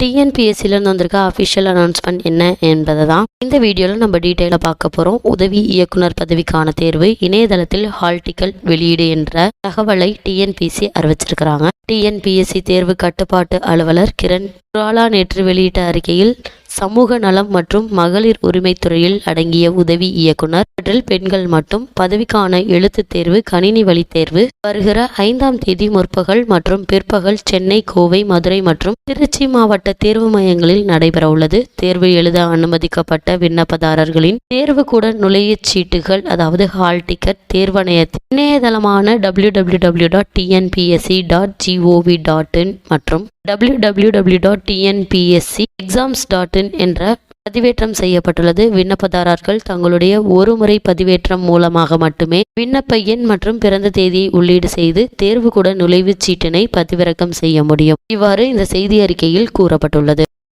டிஎன்பிஎஸ்சிலேருந்து வந்திருக்க official announcement என்ன என்பதை தான் இந்த வீடியோவில் நம்ம டீட்டெயிலாக பார்க்க போகிறோம் உதவி இயக்குனர் பதவிக்கான தேர்வு இணையதளத்தில் ஹால் டிக்கெட் வெளியீடு என்ற தகவலை டிஎன்பிஎஸ்சி அறிவிச்சிருக்கிறாங்க. டிஎன்பிஎஸ்சி தேர்வு கட்டுப்பாட்டு அலுவலர் கிரண் குராலா நேற்று வெளியிட்ட அறிக்கையில் சமூக நலம் மற்றும் மகளிர் உரிமைத்துறையில் அடங்கிய உதவி இயக்குனர். இவற்றில் பெண்கள் மட்டும் பதவிக்கான எழுத்துத் தேர்வு கணினி வழி தேர்வு வருகிற ஐந்தாம் தேதி முற்பகல் மற்றும் பிற்பகல் சென்னை கோவை மதுரை மற்றும் திருச்சி மாவட்ட தேர்வு மையங்களில் நடைபெற உள்ளது. தேர்வு எழுத அனுமதிக்கப்பட்ட விண்ணப்பதாரர்களின் தேர்வு கூட நுழைவுச் சீட்டுகள் அதாவது ஹால் டிக்கெட் தேர்வணையத்தின் இணையதளமான W W W dot TNPSC dot gov dot in மற்றும் W W W dot TNPSC exams dot in என்ற பதிவேற்றம் செய்யப்பட்டுள்ளது. விண்ணப்பதாரர்கள் தங்களுடைய ஒருமுறை பதிவேற்றம் மூலமாக மட்டுமே விண்ணப்ப எண் மற்றும் பிறந்த தேதியை உள்ளீடு செய்து தேர்வு கூட நுழைவுச் சீட்டினை பதிவிறக்கம் செய்ய முடியும். இவ்வாறு இந்த செய்தி அறிக்கையில் கூறப்பட்டுள்ளது.